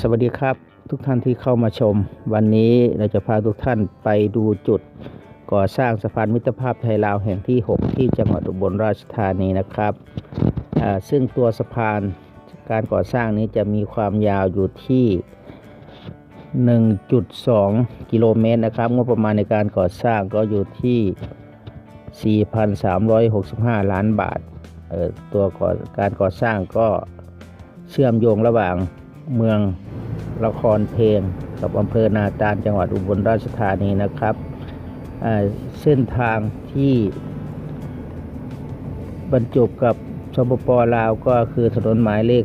สวัสดีครับทุกท่านที่เข้ามาชม วันนี้เราจะพาทุกท่านไปดูจุด ก่อสร้างสะพานมิตรภาพไทยลาวแห่งที่ 6 ที่จังหวัดอุบลราชธานีนะครับซึ่งตัวสะพานการก่อสร้างนี้จะมีความยาวอยู่ที่ 1.2 กิโลเมตรนะครับงบประมาณในการก่อสร้างก็อยู่ที่ 4,365 ล้านบาทตัวการก่อสร้างก็เชื่อมโยงระหว่าง เมืองละครเพลงกับอำเภอนาตาลจังหวัดอุบลราชธานีนะครับเส้นทางที่บรรจบกับสปปลาวก็คือถนนหมายเลข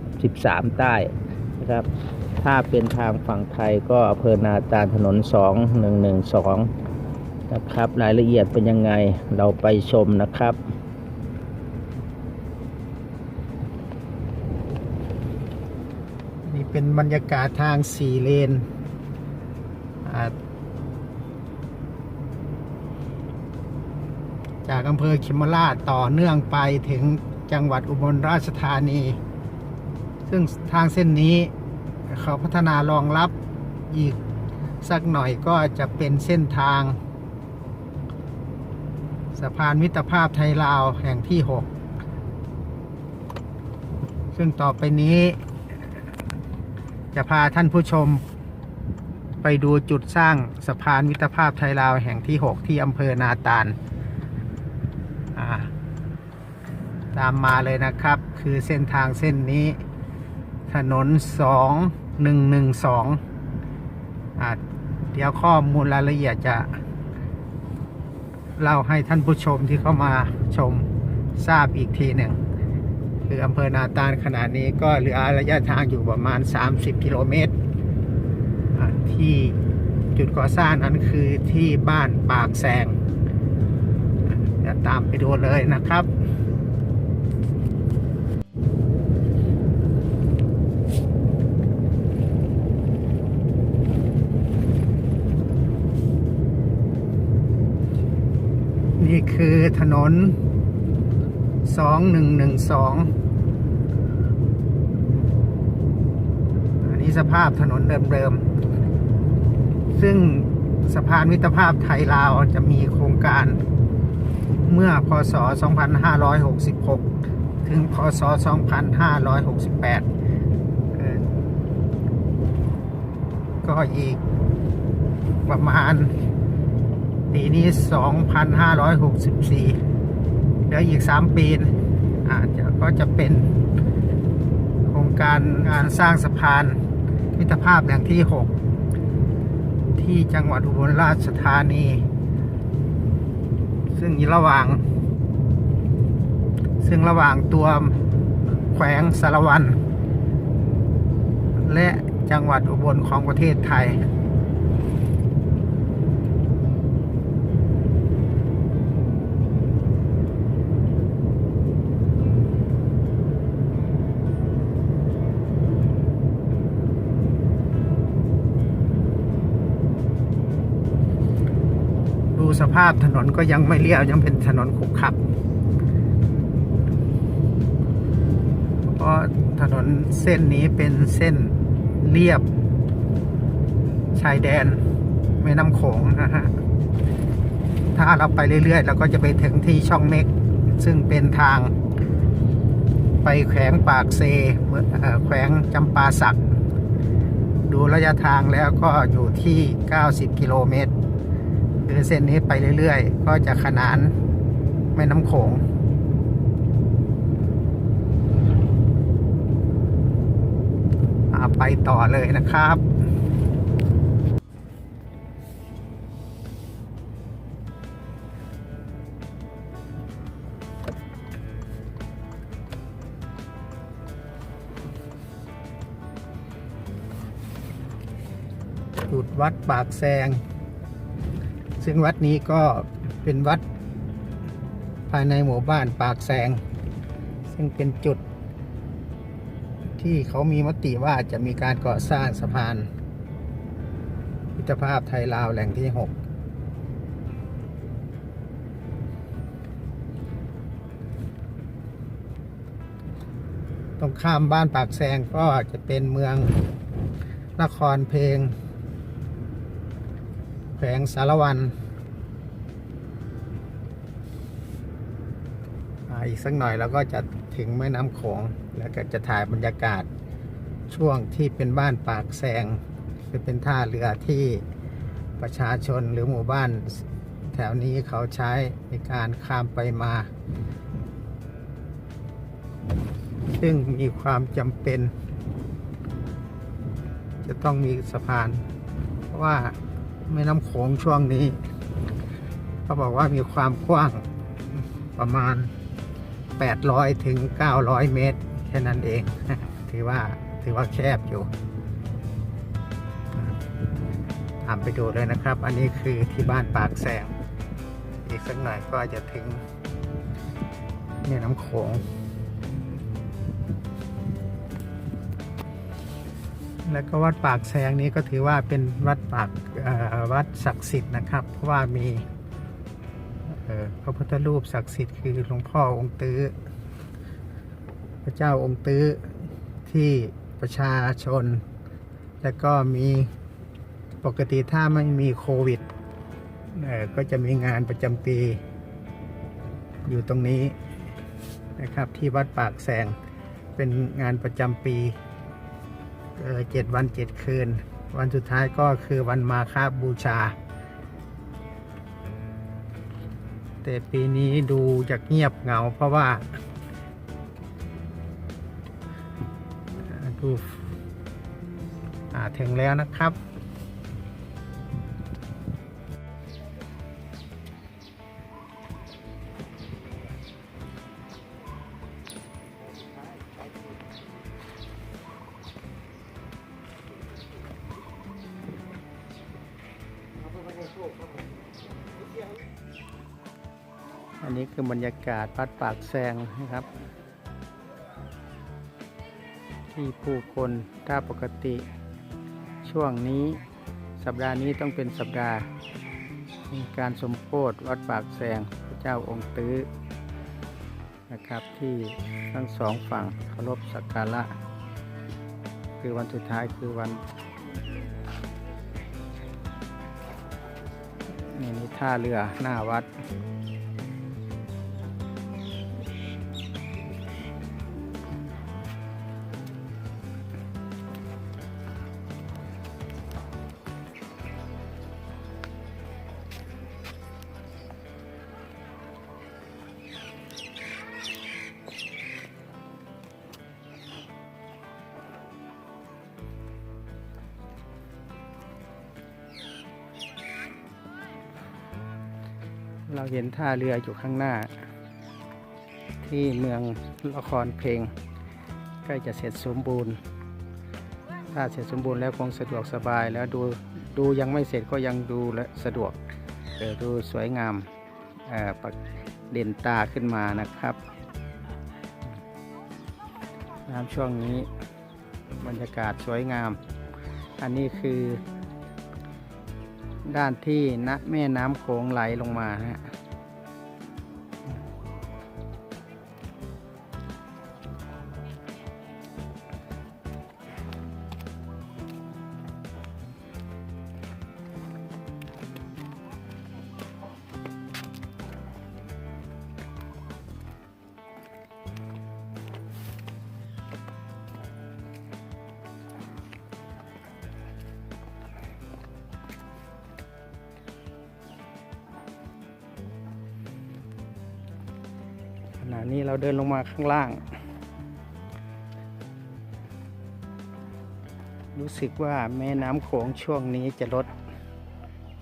3 13 ใต้นะครับ ถ้าเป็นทางฝั่งไทยก็อำเภอนาตาลถนน 2112 นะครับ รายละเอียดเป็นยังไงเราไปชมนะครับ นี่เป็น บรรยากาศทางสี่เลนจากอำเภอคิมราชต่อเนื่องไปถึงจังหวัดอุบลราชธานี ซึ่งทางเส้นนี้เขาพัฒนารองรับอีกสักหน่อยก็จะเป็นเส้นทาง สะพานมิตรภาพไทยลาวแห่งที่ 6 ซึ่งต่อไปนี้ จะพาท่านผู้ชม ไปดูจุดสร้างสะพานมิตรภาพไทยลาวแห่งที่ 6 ที่อำเภอนาตาลตามมาเลยนะครับ คือเส้นทางเส้นนี้ ถนน 2112อ่าเดี๋ยวข้อมูลรายละเอียดจะ เล่าให้ท่านผู้ชมที่เข้ามาชมทราบอีกทีหนึ่ง คืออำเภอนาตาลขนาดนี้ก็เหลือระยะทางอยู่ประมาณ 30 กิโลเมตร ที่จุดก่อสร้างนั้นคือที่บ้านปากแสงจะตามไปดูเลยนะครับนี่คือถนน 2112 สภาพถนนเดิมๆ ซึ่งสะพานมิตรภาพไทยลาวจะมีโครงการเมื่อพศ 2566 ถึงพศ 2568 ก็อีกประมาณปีนี้ 2564 เดี๋ยวอีก 3 ปีอาจจะก็จะเป็นโครงการงานสร้างสะพาน มิตรภาพแห่งที่ 6 ที่จังหวัดอุบลราชธานี ซึ่งระหว่าง ซึ่งระหว่างตัวแขวงสารวัน และจังหวัดอุบลของประเทศไทย สภาพถนนก็ยังไม่เรียวยังเป็นถนนขรุขระเพราะถนนเส้นนี้เป็นเส้นเรียบ ชายแดนแม่น้ำโขงนะฮะถ้าเราไปเรื่อยๆเราก็จะไปถึงที่ช่องเม็ก ซึ่งเป็นทาง ไปแขวงปากเซเอ่อแขวงจำปาสัก ดูระยะทางแล้วก็อยู่ที่ 90 กิโลเมตร คือเส้นนี้ไปเรื่อยๆ ก็จะขนานแม่น้ำโขงไปต่อเลยนะครับจุดวัดปากแซง ซึ่งวัดนี้ก็เป็นวัดภายในหมู่บ้านปากแซงซึ่งเป็นจุด ที่เขามีมติว่าจะมีการก่อสร้างสะพานมิตรภาพไทยลาวแหล่งที่ 6ตรงข้ามบ้านปากแซงก็จะเป็นเมืองนครเพลง แขวงสารวันอีกสักหน่อยเราก็จะถึงแม่น้ำโขงแล้วก็จะถ่ายบรรยากาศช่วงที่เป็นบ้านปากแซงคือเป็นท่าเรือที่ประชาชนหรือหมู่บ้าน แถวนี้เขาใช้ในการข้ามไปมา ซึ่งมีความจำเป็น จะต้องมีสะพาน เพราะว่า แม่น้ำโขงช่วงนี้เขาบอกว่ามีความกว้างประมาณ 800 ถึง 900 เมตร แค่นั้นเอง ถือว่าถือว่าแคบอยู่ตามไปดูเลยนะครับ อันนี้คือที่บ้านปากแสง อีกสักหน่อยก็จะถึงแม่น้ำโขง แล้วก็วัดปากแซงนี้ก็ถือว่าเป็นวัดปากวัดศักดิ์สิทธิ์นะครับ เพราะว่ามีพระพุทธรูปศักดิ์สิทธิ์คือหลวงพ่อองค์ตื้อพระเจ้าองค์ตื้อที่ประชาชน แล้วก็มีปกติถ้าไม่มีโควิดก็จะมีงานประจำปี อยู่ตรงนี้นะครับที่วัดปากแซงเป็นงานประจำปี เจ็ดวันเจ็ดคืน วันสุดท้ายก็คือวันมาคาบูชา แต่ปีนี้ดูจะเงียบเหงาเพราะว่าอ่าดูอ่าถึงแล้วนะครับ อันนี้คือบรรยากาศวัดปากแซงนะครับ ที่ผู้คนถ้าปกติ ช่วงนี้สัปดาห์นี้ต้องเป็นสัปดาห์มีการสมโพธิวัดปากแซงพระเจ้าองค์ตื้อนะครับที่ทั้งสองฝั่งเคารพสักการะ คือวันสุดท้ายคือวัน นี่นี่ท่าเรือหน้าวัด เราเห็นท่าเรืออยู่ข้างหน้า ที่เมืองละครเพลงใกล้จะเสร็จสมบูรณ์ ถ้าเสร็จสมบูรณ์แล้วคงสะดวกสบายแล้วดูดูยังไม่เสร็จก็ยังดูและสะดวกเออดูสวยงามอ่อปักเด่นตาขึ้นมานะครับน้ำช่วงนี้บรรยากาศสวยงาม อันนี้คือ ด้านที่ณแม่น้ำโขงไหลลงมานะฮะ ณะนี้เราเดินลงมาข้างล่าง รู้สึกว่าแม่น้ำโขงช่วงนี้จะลด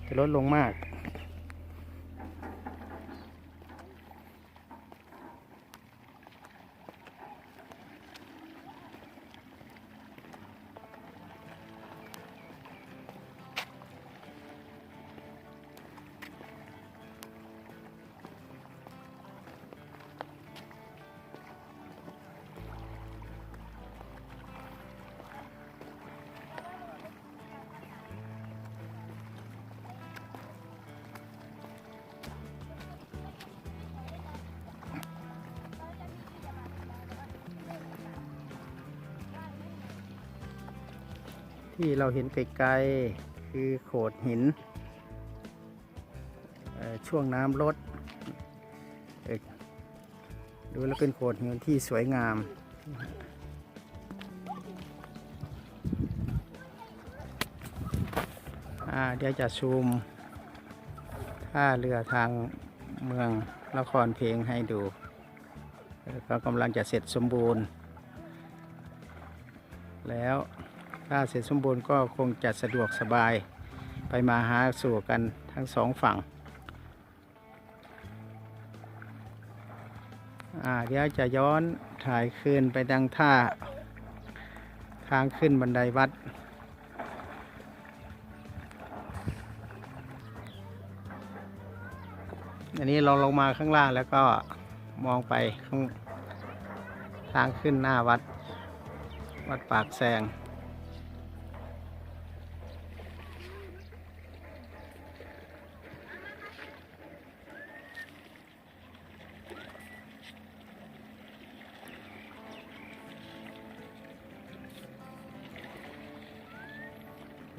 จะลดลงมาก ที่เราเห็นไกลๆคือโขดหิน ช่วงน้ำลดดูแล้วเป็นโขดหินที่สวยงาม เดี๋ยวจะซูมท่าเรือทางเมืองนครเพลงให้ดูเอ่อก็กำลังจะเสร็จสมบูรณ์ แล้ว ถ้าเสร็จสมบูรณ์ก็คงจะสะดวกสบายไปมาหาสู่กันทั้งสองฝั่งอ่าเดี๋ยวจะย้อนถ่ายคืนไปดังท่าทางขึ้นบันไดวัด อันนี้เราลงมาข้างล่างแล้วก็มองไปข้างทางขึ้นหน้าวัด วัดปากแซง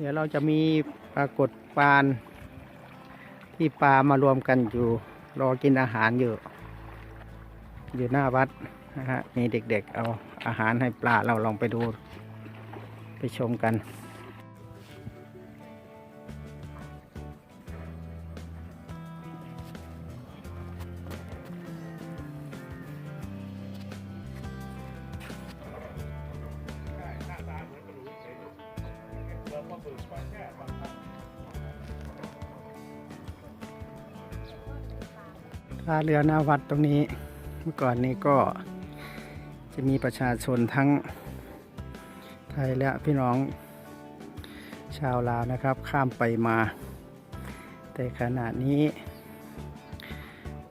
เดี๋ยวเราจะมีปรากฏปานที่ปลามารวมกันอยู่ รอกินอาหารอยู่ อยู่หน้าวัดนะฮะมีเด็กๆ เอาอาหารให้ปลาเราลองไปดู ไปชมกัน ท่าเรือหน้าวัดตรงนี้เมื่อก่อนนี้ก็จะมีประชาชนทั้งไทยและพี่น้องชาวลาวนะครับ ข้ามไปมา แต่ขณะนี้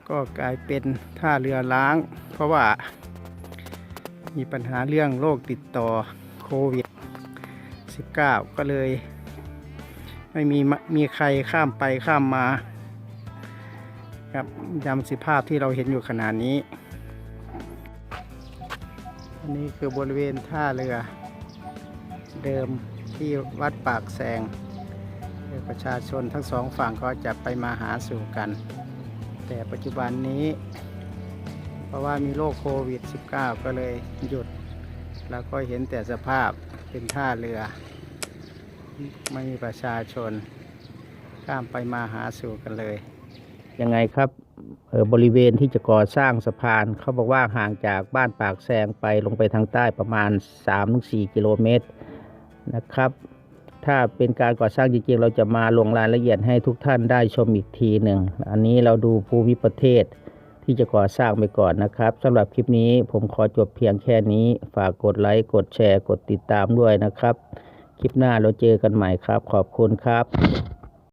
ก็กลายเป็นท่าเรือล้าง เพราะว่ามีปัญหาเรื่องโรคติดต่อโควิด 19 ก็เลย ไม่มีมะมีใครข้ามไปข้ามมา ครับยำสิภาพที่เราเห็นอยู่ขนาดนี้ อันนี้คือบริเวณท่าเรือ เดิมที่วัดปากแซงประชาชนทั้งสองฝั่งก็จะไปมาหาสู่กัน แต่ปัจจุบันนี้ เพราะว่ามีโรคโควิด -19 ก็เลยหยุด แล้วก็เห็นแต่สภาพเป็นท่าเรือ ไม่มีประชาชน ข้ามไปมาหาสู่กันเลย ยังไงครับเออบริเวณที่จะก่อสร้างสะพาน เขาบอกว่าห่างจากบ้านปากแซงไปลงไปทางใต้ประมาณ 3-4 กิโลเมตรนะครับ ถ้าเป็นการก่อสร้างจริงๆ เราจะมาลงรายละเอียดให้ทุกท่านได้ชมอีกทีหนึ่ง อันนี้เราดูภูมิประเทศที่จะก่อสร้างไปก่อนนะครับสำหรับคลิปนี้ผมขอจบเพียงแค่นี้ ฝากกดไลค์ กดแชร์ กดติดตามด้วยนะครับ คลิปหน้าเราเจอกันใหม่ครับ ขอบคุณครับ